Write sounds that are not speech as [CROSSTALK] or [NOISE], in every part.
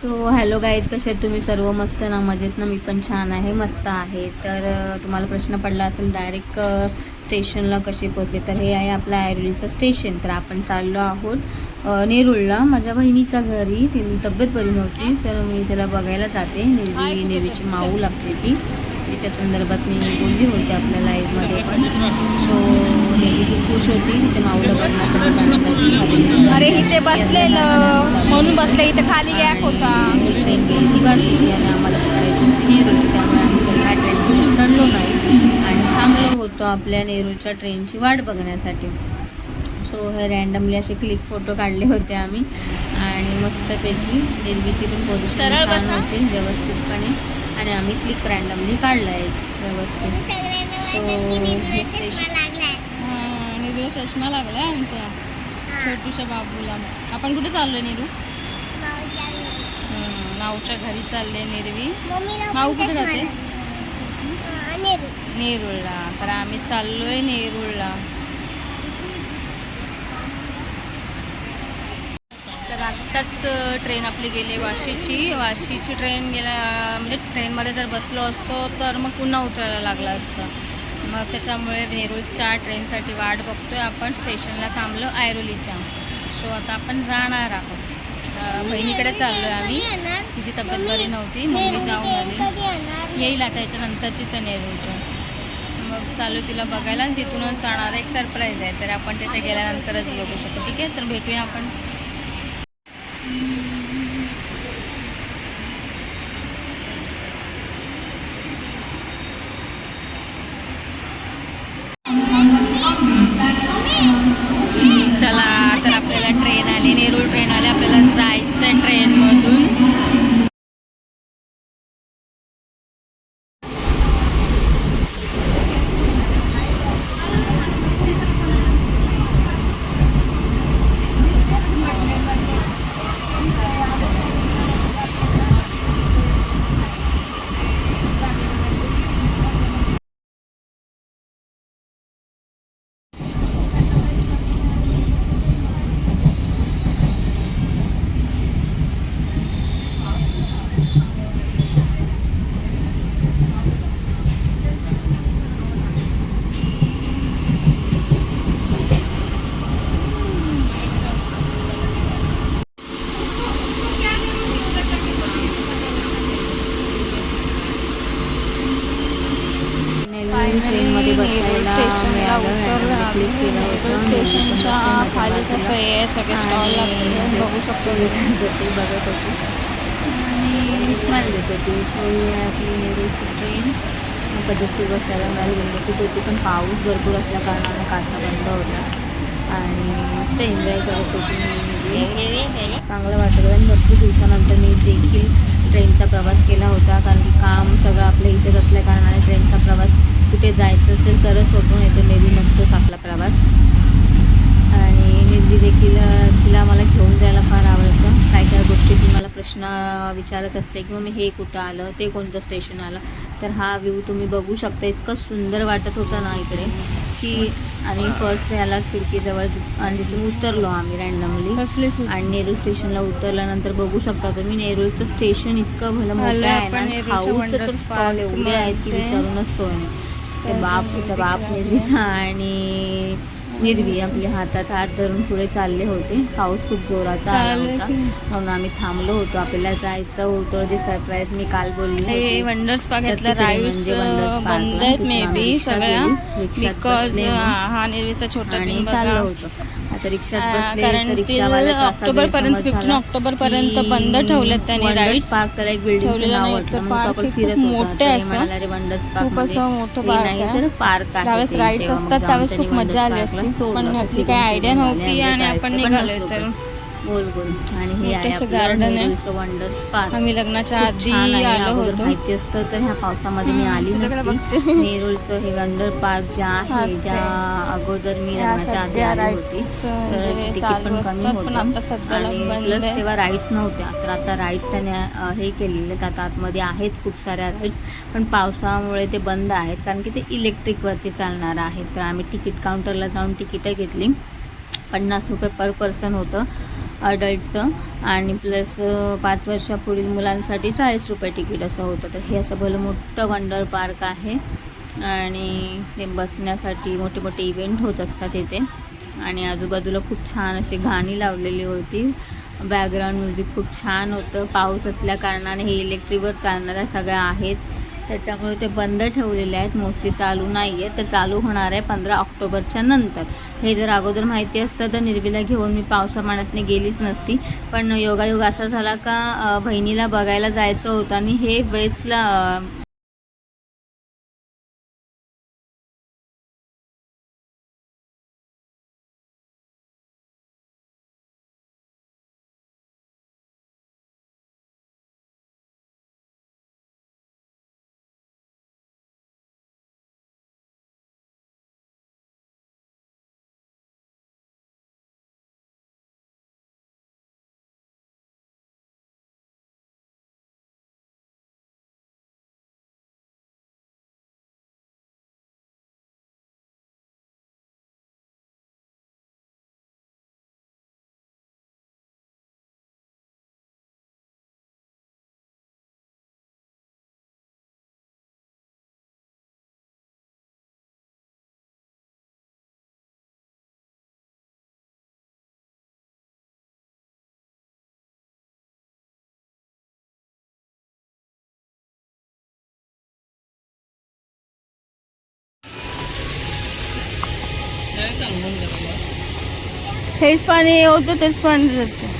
So hello guys कसे आहेत तुम्ही? सर्व मस्त ना? मजेत ना? मी पण छान आहे मस्त आहे. तर तुम्हाला प्रश्न पडला असेल डायरेक्ट स्टेशनला कसे पोचले तर हे आहे आपलं आयर्लीचं स्टेशन तर आपण चाललो आहोत नेरूळला. माझ्या बहिणीच्या घरी. तिने तब्येत बरी नव्हती तर मी त्याला बघायला जाते. नेरवी नेरवीची माऊ लागते ती. तिच्या संदर्भात मी बोलली होती आपल्या लाईव्हमध्ये पण. सो नेरवी खूप खुश होती. तिच्या माऊला बघण्यासाठी जाण्यासाठी. अरे इथे बसलेलं. म्हणून बसले. इथे खाली गॅप होता. ट्रेन गेली ती वाशीची आणि आम्हाला नेरूळ त्यामुळे आम्ही तर ह्या चढलो नाही. आणि थांबलो होतो आपल्या नेरूळच्या ट्रेनची वाट बघण्यासाठी. सो हे रँडमली असे क्लिक फोटो काढले होते आम्ही. आणि मस्तपैकी निर्मिती पण. होते. व्यवस्थितपणे. आणि आम्ही क्लिक रँडमली काढला आहे व्यवस्थित हा, नीरू चष्मा लागलाय आमच्या छोटूशा बाबूला. आपण कुठे चाललोय नीरू? हं, माऊच्या घरी चालले नेरवी. माऊ कुठे जाते? नेरूळला. तर आम्ही चाललोय नेरूळला तर आत्ताच ट्रेन आपली गेली वाशीची. वाशीची ट्रेन गेल्या म्हणजे ट्रेनमध्ये जर बसलो असतो तर मग पुन्हा उतरायला लागला असतं. मग त्याच्यामुळे नेरूळच्या ट्रेनसाठी वाट बघतोय आपण. स्टेशनला थांबलो ऐरोलीच्या. सो आता आपण जाणार आहोत. बहिणीकडे चाललो आहे आम्ही. तिची तब्येत बरी नव्हती. मम्मी जाऊन आली. येईल आता याच्यानंतरचीच आहे मग चालू तिला बघायला. आणि तिथूनच जाणार एक सरप्राईज आहे. तर आपण तिथे गेल्यानंतरच बघू शकतो. ठीक आहे? तर भेटूया आपण चला तर आपल्याला ट्रेन आली नेरूळ ट्रेन आली आपल्याला जायचं आहे ट्रेनमधून नेरूळ ट्रेनमध्ये बसायला स्टेशनला मिळालं. उतरलं होतं. नेरूळ स्टेशनच्या खाली कसं आहे सगळे स्टॉल लागले बघू शकतो होती [LAUGHS] बघत होती. आणि देत होती आपली नेरूळची ट्रेन पद्धतशीर बसायला मिळाली व्यवस्थित होती पण पाऊस भरपूर असल्या कारणाने काचा बंद होत्या. आणि मस्त एन्जॉय करत होती मी. चांगलं वाटत होतं आणि भरपूर दिवसानंतर मी देखील ट्रेनचा प्रवास केला होता. कारण की काम सगळं आपल्या इथेच असल्या कारणाने ट्रेनचा प्रवास कुठे जायचं असेल तरच होतो नाही तर नेहमी नसतोच आपला प्रवास. आणि निर्वी देखील तिला मला घेऊन जायला फार आवडतं. काय काय गोष्टी ती मला प्रश्न विचारत असते किंवा मी हे कुठं आलं? ते कोणतं स्टेशन आलं? तर हा व्ह्यू तुम्ही बघू शकता. इतकं सुंदर वाटत होतं ना इकडे की आणि फर्स्ट ह्याला खिडकीजवळ आणि तिथून उतरलो आम्ही रँडमली आणि नेरूळ स्टेशनला उतरल्यानंतर बघू शकता तुम्ही नेरूळचं स्टेशन इतकं भलं मोठं आहे ना खाऊचं तर स्टॉल एवढे आहेत की. विचारूनच सोय नाही. बाप तिचा बाप निर्वीचा आणि निर्वी आपल्या हातात हात धरून पुढे चालले होते पाऊस खूप जोराचा आला होता. म्हणून आम्ही थांबलो होतो आपल्याला जायचं होतं जे सरप्राईज मी काल बोलली हे. वंडर्स तिकडे राईड्स बंद आहेत मे बी सगळ्या बिकॉज. हा नेरवीचा छोटा आणि चाललो. होतो रिक्षात कारण ते ऑक्टोबर पर्यंत फिफ्टीन ऑक्टोबर पर्यंत बंद ठेवलेत त्यांनी राईड्स पार्क त्याला एक बिल्डिंगचं ठेवलेलं नाही. तर फिरत खूप मोठं आहे असं. पार्क खूप असं मोठं park आहे. पार्क त्यावेळेस. राईड्स असतात त्यावेळेस खूप मजा आली असती. पण ह्यातली काही आयडिया नव्हती. आणि आपण पण तर बोल बोल आणि हे आहे. नेरूळचं वंडर्स पार्क आम्ही लग्नाच्या आधी. आलो होतो माहिती असतं तर ह्या पावसामध्ये मी आली. नेरूळचं हे वंडर पार्क जे आहे. ज्या अगोदर मी लग्नाच्या आधी आली होती तर तिकीट पण कमी होतं आणि प्लस. तेव्हा राईड्स नव्हत्या तर आता राईड्स त्याने हे केलेले आता आतमध्ये आहेत खूप साऱ्या राईड्स पण पावसामुळे ते बंद आहेत कारण की ते इलेक्ट्रिकवरती चालणार आहेत तर आम्ही तिकीट काउंटरला जाऊन तिकीटं घेतली पन्नास रुपये पर पर्सन होतं अडल्टचं आणि प्लस पाच वर्षापुढील मुलांसाठी चाळीस रुपये तिकीट असं होतं. तर हे असं भलं मोठं वंडर पार्क आहे. आणि ते बसण्यासाठी मोठे मोठे इव्हेंट होत असतात इथे आणि आजूबाजूला खूप छान अशी गाणी लावलेली होती. बॅकग्राऊंड म्युझिक खूप छान होतं. पाऊस असल्या कारणाने हे इलेक्ट्रिकवर चालणाऱ्या सगळ्या आहेत. त्याच्यामुळे ते बंद ठेवलेले आहेत. मोस्टली चालू नाही आहेत तर चालू होणार आहे पंधरा ऑक्टोबरच्या नंतर. हे जर अगोदर माहिती असतं तर निर्वीला घेऊन मी पावसामानातने गेलीच नसती. पण योगायोग असा झाला का बहिणीला बघायला जायचं होतं आणि हे वेस्टला हेच पाणी होतं तेच पाणी जातं.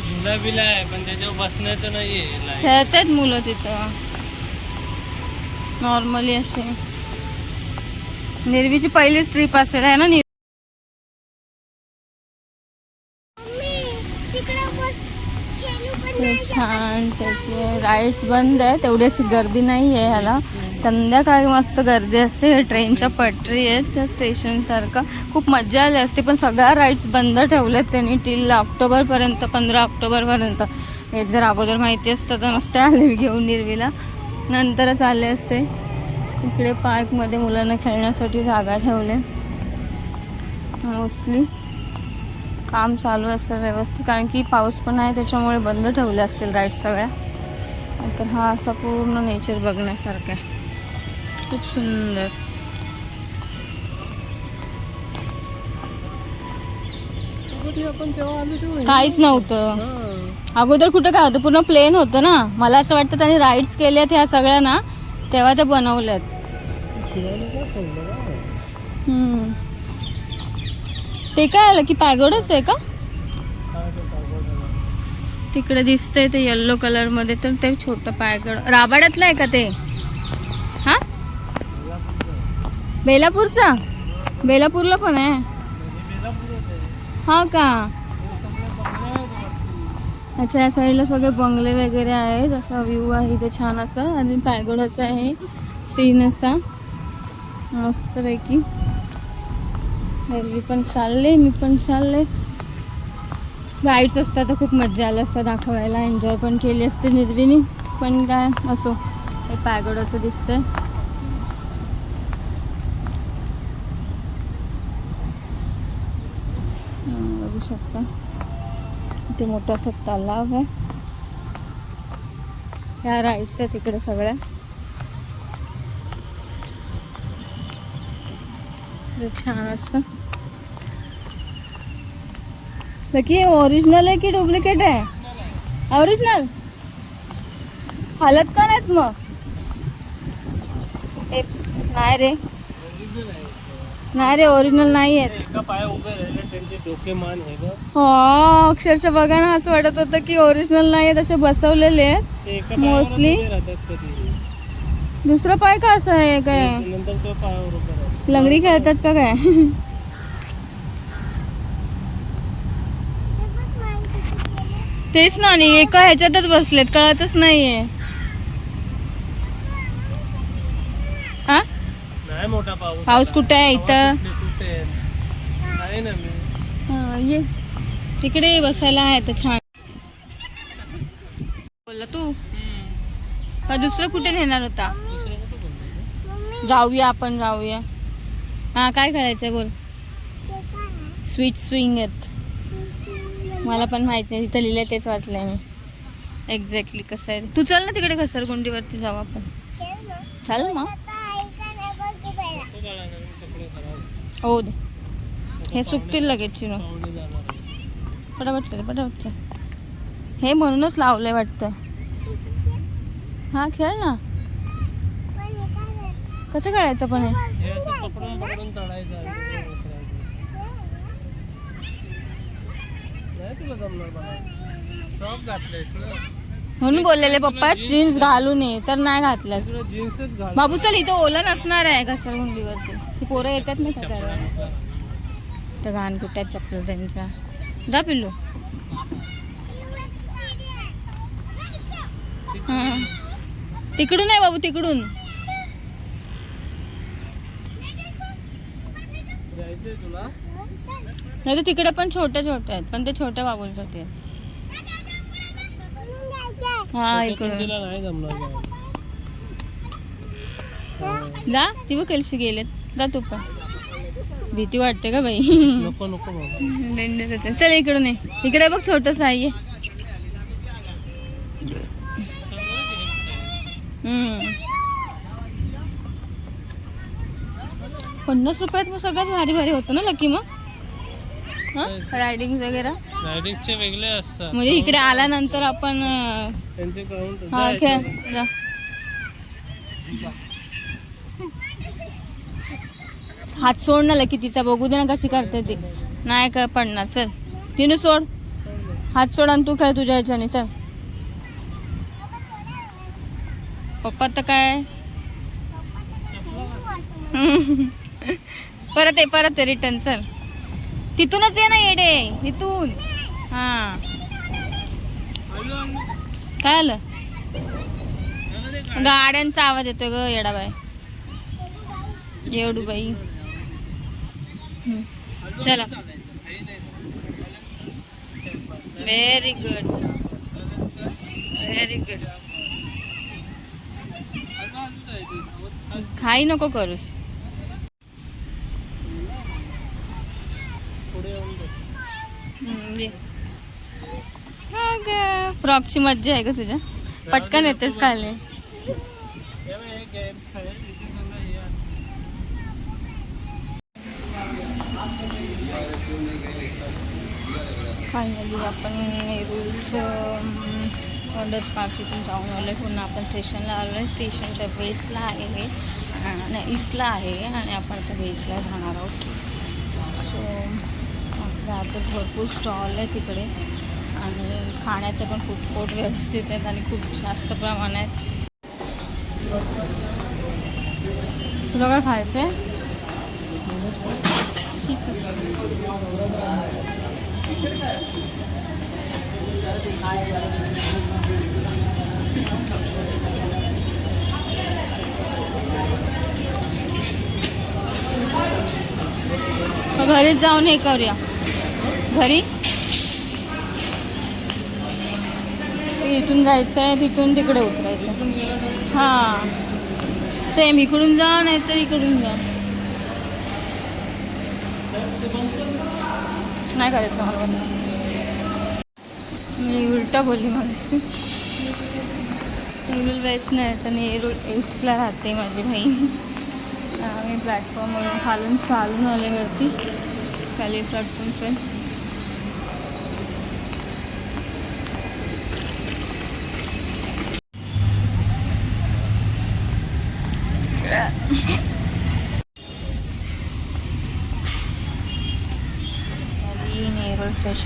झुला बिला आहे पण त्याच्यावर बसण्याचं नाहीये. खेळतात मुलं तिथं. नॉर्मली असे. निर्वीची पहिलीच ट्रिप असेल आहे ना छान त्याचे राईड्स बंद आहे. तेवढी अशी गर्दी नाही आहे ह्याला. संध्याकाळी मस्त गर्दी असते. हे ट्रेनच्या पटरी आहेत त्या स्टेशनसारखं खूप मजा आली असते पण सगळ्या राईड्स बंद ठेवल्यात त्यांनी टिल ऑक्टोबरपर्यंत पंधरा ऑक्टोबरपर्यंत हे जर अगोदर माहिती असतं तर मस्त आले घेऊन निर्वीला. नंतरच आले असते. इकडे पार्कमध्ये मुलांना खेळण्यासाठी जागा ठेवले मोस्टली. काम चालू असेल व्यवस्थित कारण की पाऊस पण आहे त्याच्यामुळे बंद ठेवले असतील राईट सगळ्या. तर हा असा पूर्ण नेचर बघण्यासारखा आहे. खूप सुंदर. काहीच नव्हतं. अगोदर कुठं काय होतं पूर्ण प्लेन होतं ना. मला असं वाटतं त्यांनी राईड्स केल्यात ह्या सगळ्या ना तेव्हा ते बनवल्यात. ते काय आलं की पॅगोडच आहे का? तिकडे दिसतंय ते येल्लो कलरमध्ये तर ते छोटं पायगड राबाड्यातलं आहे का ते? हा? बेलापूरचा? बेलापूरला पण आहे. हा का? अच्छा या साईडला सगळे बंगले वगैरे आहेत. असा व्ह्यू आहे इथे छान असा. आणि पॅगोडाचा आहे. सीन असा. मस्तपैकी. मी पण चालले मी पण चालले. राईड्स असतात तर खूप मजा आली असतं दाखवायला. एन्जॉय पण केली असते निर्विनी पण काय असो. हे पॅगोडाचं दिसतंय. बघू शकता. इथे मोठा असा तलाव आहे. ह्या राईड्स आहेत इकडे सगळ्या. छान असं. लकी ओरिजिनल आहे की डुप्लिकेट आहे ओरिजिनल हालत का नाहीत मग ए नाही रे। नाही रे ओरिजिनल नाही आहेत हे अक्षरशः बघा ना असं वाटत होतं की ओरिजिनल नाही आहेत असे बसवलेले आहेत. कधी. दुसरं पाय का असं आहे काय? लंगडी खेळतात का काय? [LAUGHS] तेच ना आणि एका ह्याच्यातच बसलेत कळतच नाहीये. नाही मोठा पाऊस. पाऊस कुठे आहे इथं? कुठले कुठे आहे? ना मी. हा, ये. तिकडे बसायला आहे तर छान. बोलला तू? का दुसरं कुठे नेणार होता? जाऊया आपण जाऊया. हा काय करायचंय बोल? स्वीट स्विंग आहेत मला पण माहीत नाही. तिथं लिहिलंय तेच वाचलंय मी. एक्झॅक्टली कसं आहे. तू चल ना तिकडे घसरगुंडीवरती जाऊ आपण. चल मग. हो दे. हे सुकतील लगेच चिरू. पटापट चल पटापट चल. हे म्हणूनच लावलंय वाटतं. हा खेळ ना. कसं खेळायचं पण हे हे असं पकडून पकडून चढायचं आणि तिकडे उतरायचं. नाही तुला जमणार बघा टॉप घातलेस ना? म्हणून बोललेले पप्पा जीन्स घालून ये तर नाही घातल्यास तुला जीन्सच घाल बाबू चल इथं ओलं नसणार आहे घसरगुंडीवरती ती पोरं येतात ना. त्या घाण कुठ्यात चपलं त्यांच्या. जा पिल्लू. हं. तिकडून आहे बाबू तिकडून. तुला? नाही तर तिकडे पण छोट्या छोट्या आहेत पण ते छोट्या बाबूंसाठी आहेत. हा. जा ती बघ कलशी गेलेत. जा तू पण. भीती वाटते का बाई. चल इकडून ये. इकडे बघ छोटस आहे. पन्नास रुपयात मग सगळ्यात भारी भारी होतं ना नक्की मग? रायडिंग वगैरे? रायडिंगचे वेगळे असतात. म्हणजे इकडे आल्यानंतर आपण हा खेळ जा. हात सोड ना लकी तिचा बघू दे ना कशी करते ती. नाही काय पडणार चल. तिने सोड. हात सोड आणि तू खेळ तुझ्या ह्याच्याने चल. पप्पा तर काय? [LAUGHS] परत ये परत ये रिटर्न चल. तिथूनच ये ना येडे इथून. हा. काय आलं? गाड्यांचा आवाज येतोय ग येडाबाई येडू बाई. चला. व्हेरी गुड व्हेरी गुड खाई नको करूस पुढे येऊन बस. हम्म, ये. हा ग फ्रॉकची मज्जा आहे का तुझ्या. पटकन येतेस खाली. फायनली आपण नेरूळचं ऑर्डर्स um, जाऊन आलो पुन्हा आपण स्टेशनला आलो आहे स्टेशनच्या वेस्टला आहे हे. आणि ईस्टला आहे. आणि आपण आता वेस्टला जाणार आहोत. आपल्या आतच भरपूर स्टॉल आहे तिकडे आणि खाण्याचे पण फूड कोर्ट व्यवस्थित आहेत आणि खूप जास्त प्रमाणात तुला काय खायचं आहे मग घरीच जाऊन हे करूया. घरी. इथून जायचं आहे तिथून तिकडे उतरायचं हां. सेम इकडून जा नाहीतर इकडून जा. नाही करायचं मला. मी उलटा बोलली माझ्याशी नेरूळ वेस्ट नाही तर नेरूळ एसला राहते माझी बहीण. आम्ही प्लॅटफॉर्मवरून खालून चालून आले वरती. खाली प्लॅटफॉर्मचे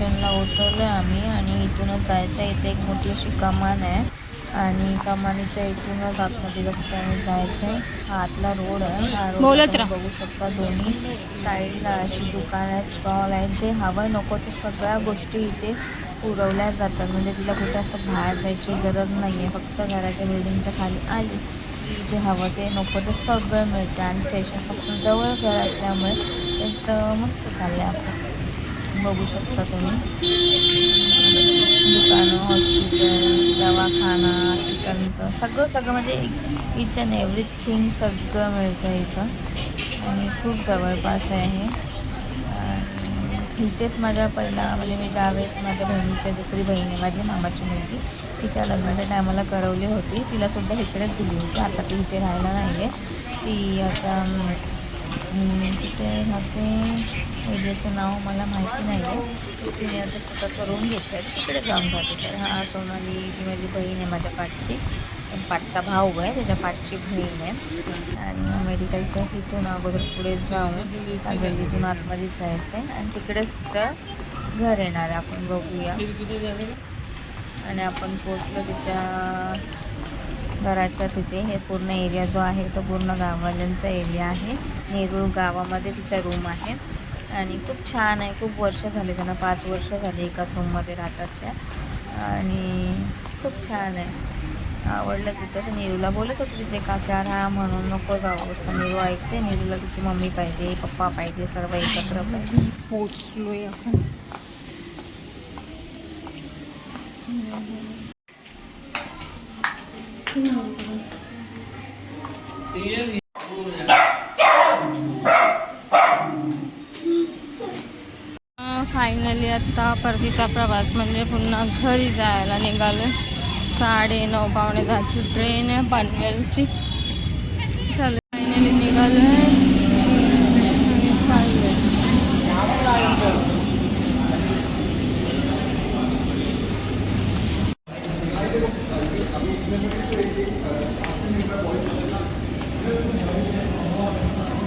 स्टेशनला उतरलो आहे आम्ही आणि इथूनच जायचं आहे. इथे एक मोठी अशी कमान आहे आणि कमानीच्या इथूनच आतमध्ये रस्त्याने जायचं आहे. हा आतला रोड आहे. हा रोड. बघू शकता दोन्ही साईडला अशी दुकान आहेत स्टॉल आहेत. जे हवं नको ते सगळ्या गोष्टी इथे पुरवल्या जातात. म्हणजे तिला कुठे असं बाहेर जायची गरज नाही आहे फक्त घराच्या बिल्डिंगच्या खाली आली जे हवं ते नको ते सगळं मिळतं. आणि स्टेशनपासून जवळ घर असल्यामुळे त्यांचं मस्त चाललं आहे आपलं. बघू शकता तुम्ही. दुकानं हॉस्पिटल दवाखाना चिकनचं सगळं सगळं म्हणजे इच अँड एव्हरीथिंग सगळं मिळतं इथं. आणि खूप जवळपास आहे. आणि इथेच माझ्या पहिला म्हणजे मी ज्यावेळेस माझ्या बहिणीच्या दुसरी बहीण आहे माझी मामाची मुलगी. तिच्या लग्नाच्या टायमाला करवली होती. तिलासुद्धा इकडेच दिली होती. आता ती इथे राहायला नाही आहे ती आता अं, तिथे राहते एरियाचं नाव मला माहिती नाही आहे मी आता स्वतः करून घेतलं आहे तिकडे जाऊन राहते तर हा सोनाली जी माझी बहीण आहे माझ्या पाठची. पाठचा भाऊ आहे. त्याच्या पाठची बहीण आहे. आणि मेडिकलच्या तिथून अगोदर पुढे जाऊन गल्लीतून आतमध्ये जायचं आहे आणि तिकडेच तिचं घर येणार आहे. आपण बघूया. आणि आपण पोचलो तिच्या घराच्या तिथे हे पूर्ण एरिया जो आहे तो पूर्ण गाववाल्यांचा एरिया आहे. नेरूळ गावामध्ये तिचा रूम आहे. आणि खूप छान आहे. खूप वर्ष झाले त्यांना पाच वर्ष झाले एकाच रूममध्ये राहतात त्या. आणि खूप छान आहे. आवडलं तिथं. तर नेहरूला बोलत होते तिचे काका राहा म्हणून नको जाऊ. असं नीरू ऐकते. नेहरूला तिची मम्मी पाहिजे पप्पा पाहिजे सर्व एकत्र पाहिजे. पोचलोय आपण. फायनली आता परतीचा प्रवास म्हणजे पुन्हा घरी जायला निघालो साडे नऊ पावणे दहाची ट्रेन आहे पनवेलची. चालेल फायनली निघालो 이렇게 얘기하는 거예요. 아침에 가 머리 감으면 이런 경우에 어마어마합니다.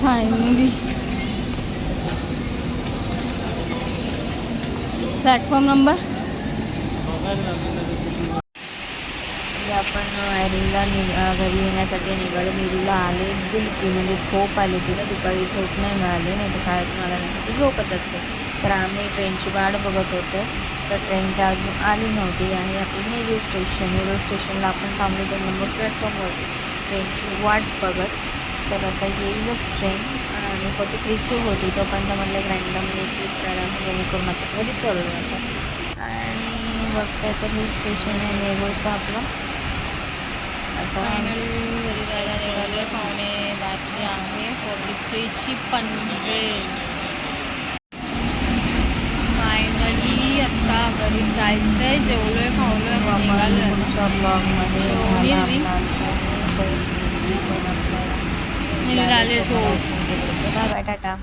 फायनली प्लॅटफॉर्म नंबर म्हणजे आपण ॲरीला नि घरी येण्यासाठी निघालो. निरूला आले. बिलकुल म्हणजे झोप आली तिला दुपारी झोप नाही मिळाली. नाही तर शाळेतून आल्यानंतर झोपत असते. तर आम्ही ट्रेनची वाट बघत होतो. तर ट्रेन काय अजून आली नव्हती. आणि आपलं नेहरू स्टेशन नेहरू स्टेशनला आपण थांबलो. तर नंबर प्लॅटफॉर्मवरती ट्रेनची वाट बघत. तर आता येईलच ट्रेन आणि फोर्टी थ्रीची होती तोपर्यंत म्हणलं एक रँडमली क्लिक करा जेणेकरून आता घरी चालू जातं आणि बघताय तर हिल स्टेशन आहे नेरूळचं आपलं. आता फायनली घरी जायला निघालो पावणे दहाची आहे. फोर्टी थ्रीची पनवेल. फायनली आत्ता घरी जायचं आहे जेवलोय खावलोय मग निघालोय आता. पुढच्या ब्लॉगमध्ये जेवली मी. आपला झोप बाय बाय टाटा